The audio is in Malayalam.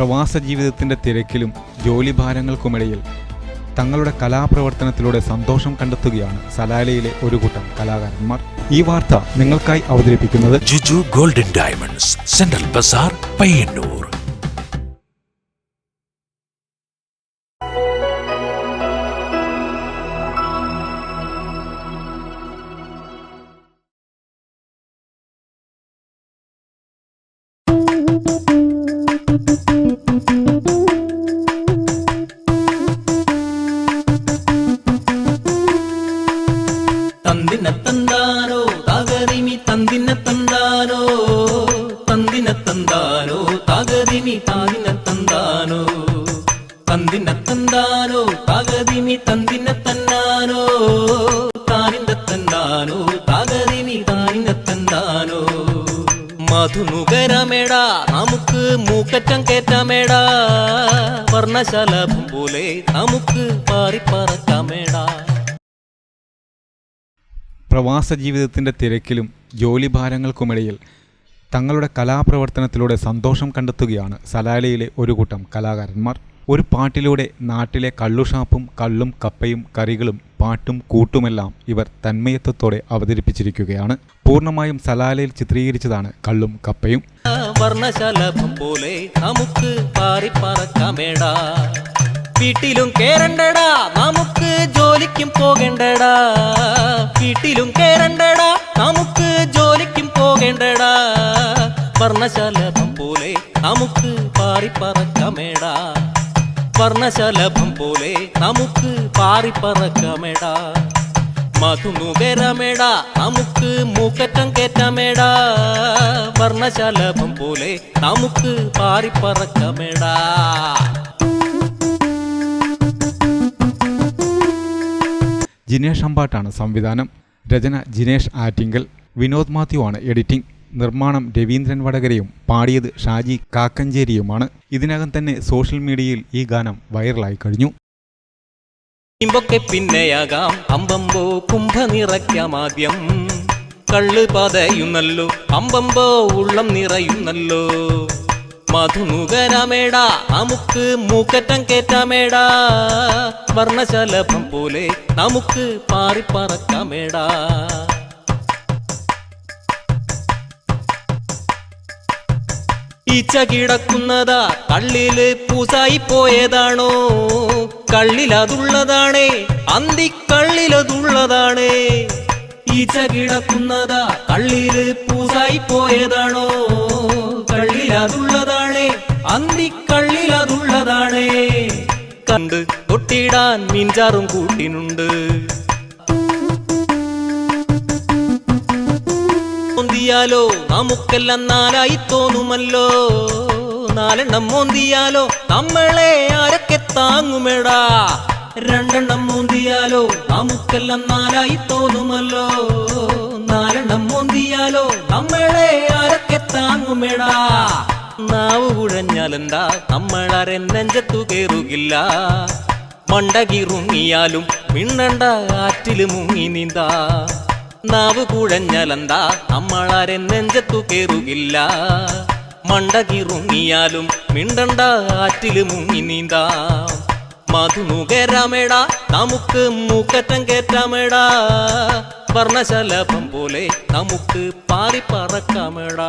പ്രവാസ ജീവിതത്തിന്റെ തിരക്കിലും ജോലി ജോലിഭാരങ്ങൾക്കുമിടയിൽ തങ്ങളുടെ കലാപ്രവർത്തനത്തിലൂടെ സന്തോഷം കണ്ടെത്തുകയാണ് സലാലയിലെ ഒരു കൂട്ടം കലാകാരന്മാർ. ഈ വാർത്ത നിങ്ങൾക്കായി അവതരിപ്പിക്കുന്നത് Juju golden diamonds central bazaar Payyanur. ತಂದಿನ ತಂದಾನೋ ತಾಗರಿಮಿ ತಂದಿನ ತಂದಾನೋ ತಂದಿನ ತಂದಾನೋ ತಾಗರಿಮಿ ತಾನಿನ ತಂದಾನೋ ತಂದಿನ ತಂದಾನೋ ತಾಗರಿಮಿ ತಂದಿನ തന്നാനോ താനിന്ന തന്നാനോ താകരിമി താനിന്ന തന്നാനോ മധുനുകരമേടാ നമുക്ക് മൂക്കറ്റം കേറ്റാമേടാ വർണ്ണശലഭം പോലെ നമുക്ക് പാറിപ്പറക്കാമേടാ പ്രവാസ ജീവിതത്തിന്റെ തിരക്കിലും ജോലിഭാരങ്ങൾക്കുമിടയിൽ തങ്ങളുടെ കലാപ്രവർത്തനത്തിലൂടെ സന്തോഷം കണ്ടെത്തുകയാണ് സലാലയിലെ ഒരു കൂട്ടം കലാകാരന്മാർ. ഒരു പാട്ടിലൂടെ നാട്ടിലെ കള്ളുഷാപ്പും കള്ളും കപ്പയും കറികളും പാട്ടും കൂട്ടുമെല്ലാം ഇവർ തന്മയത്വത്തോടെ അവതരിപ്പിച്ചിരിക്കുകയാണ്. പൂർണമായും സലാലയിൽ ചിത്രീകരിച്ചതാണ് കള്ളും കപ്പയും. പോലെ വീട്ടിലും കേറണ്ടടാ. നമുക്ക് ജോലിക്കും പോകണ്ടടാ. വീട്ടിലും കേറണ്ടടാ. നമുക്ക് ജോലിക്കും പോകണ്ടടാ. വർണശലഭം പോലെ നമുക്ക് പാറിപ്പറക്കമേടാ. വർണശലഭം പോലെ നമുക്ക് പാറിപ്പറക്കമേടാ. മധുമുഖരമേടാ നമുക്ക് മൂക്കറ്റം കേറ്റമേടാ. വർണശലഭം പോലെ നമുക്ക് പാറിപ്പറക്കാമേടാ. ജിനേഷ് അമ്പാട്ടാണ് സംവിധാനം. രചന ജിനേഷ് ആറ്റിങ്കൽ. വിനോദ് മാത്യു ആണ് എഡിറ്റിംഗ്. നിർമ്മാണം രവീന്ദ്രൻ വടകരയും. പാടിയത് ഷാജി കാക്കഞ്ചേരിയുമാണ്. ഇതിനകം തന്നെ സോഷ്യൽ മീഡിയയിൽ ഈ ഗാനം വൈറലായി കഴിഞ്ഞു. ഇമ്പൊക്കെ പിന്നെയാകാം. കുംഭ നിറയ്ക്കാം ആദ്യം കള്ള് പതയുന്നല്ലോ. അമ്പമ്പോ ഉള്ളം നിറയുന്നല്ലോ. മധുനുകരമേടാ നമുക്ക് മൂക്കറ്റം കേറ്റാമേടാ. വർണശലഭം പോലെ നമുക്ക് പാറിപ്പറക്കാമേടാ. ഈച്ച കിടക്കുന്നതാ കള്ളിൽ പൂസായി പോയതാണോ? കള്ളിലതുള്ളതാണേ അന്തിക്കള്ളിലതുള്ളതാണേ. ഈച്ച കിടക്കുന്നതാ കള്ളിൽ പൂസായി പോയതാണോ? കള്ളിലതുള്ളതാണേ അന്തിക്കള്ളിലതുള്ളതാണേ. കണ്ട് തൊട്ടിടാൻ മീൻചാറും കൂട്ടിനുണ്ട്. നമുക്കെല്ലാം നാലായി തോന്നുമല്ലോ. നാലെണ്ണം മോന്തിയാലോ നമ്മളെ ആരൊക്കെ താങ്ങുമെടാ. രണ്ടെണ്ണം മോന്തിയാലോ നമുക്കെല്ലാം നാലായി തോന്നുമല്ലോ. നാലെണ്ണം മോന്തിയാലോ നമ്മളെ ആരൊക്കെ താങ്ങുമെടാ. നാവ് കുഴഞ്ഞാലെന്താ? നമ്മളാരെ നെഞ്ചത്തു കയറുകില്ല മണ്ടകിറുങ്ങിയാലും മിണ്ണണ്ട ആറ്റിൽ മുങ്ങി നീന്താ. നാവ് കുഴഞ്ഞാലെന്താ? നമ്മളാരെ നെഞ്ചത്തു കേറുകില്ല. മണ്ടകിറുങ്ങിയാലും മിണ്ടണ്ട ആറ്റിൽ മുങ്ങി നീന്താ. മധു മധുനുകരാമേടാ നമുക്ക് മൂക്കറ്റം കേറ്റാമേടാ. വർണശലഭം പോലെ നമുക്ക് പാറിപ്പറക്കാമേടാ